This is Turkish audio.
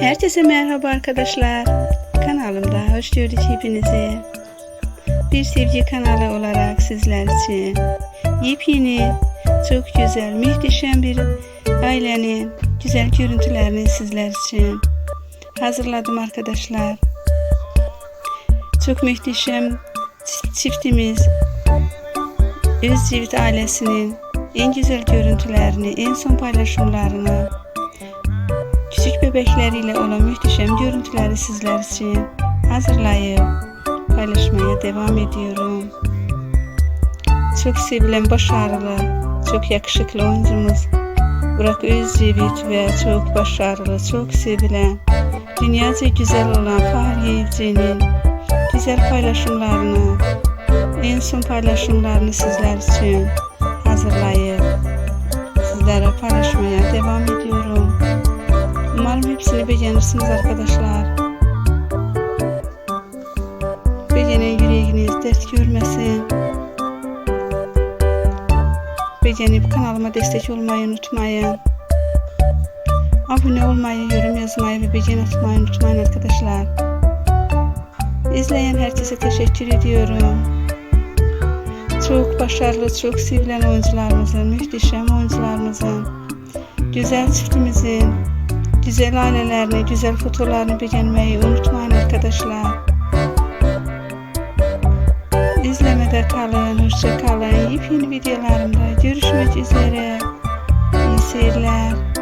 Herkese merhaba arkadaşlar. Kanalımda hoş gördük hepinizi. Bir sevgi kanalı olarak sizler için yepyeni, çok güzel, muhteşem bir ailenin güzel görüntülerini sizler için hazırladım arkadaşlar. Çok muhteşem çiftimiz Özcivit ailesinin en güzel görüntülerini, en son paylaşımlarını bebekleriyle olan muhteşem görüntüleri sizler için hazırlayıp paylaşmaya devam ediyorum. Çok sevilen, başarılı, çok yakışıklı oyuncumuz Burak Özcevit ve çok başarılı, çok sevilen, dünyaca güzel olan Fahriye Evcen'in güzel paylaşımlarını, en son paylaşımlarını sizler için hazırlayıp sizlere paylaşmaya devam ediyorum. Beğenirsiniz arkadaşlar. Beğenen yüreğiniz dert görmesin. Beğenip kanalıma destek olmayı unutmayın. Abone olmayı, yorum yazmayı ve beğeni atmayı unutmayın arkadaşlar. İzleyen herkese teşekkür ediyorum. Çok başarılı, çok sevilen oyuncularımızın, muhteşem oyuncularımızın, güzel çiftimizin, güzel ailelerini, güzel fotolarını beğenmeyi unutmayın arkadaşlar. İzlemede kalın, hoşça kalın. Yepyeni videolarımda görüşmek üzere. İyi seyirler.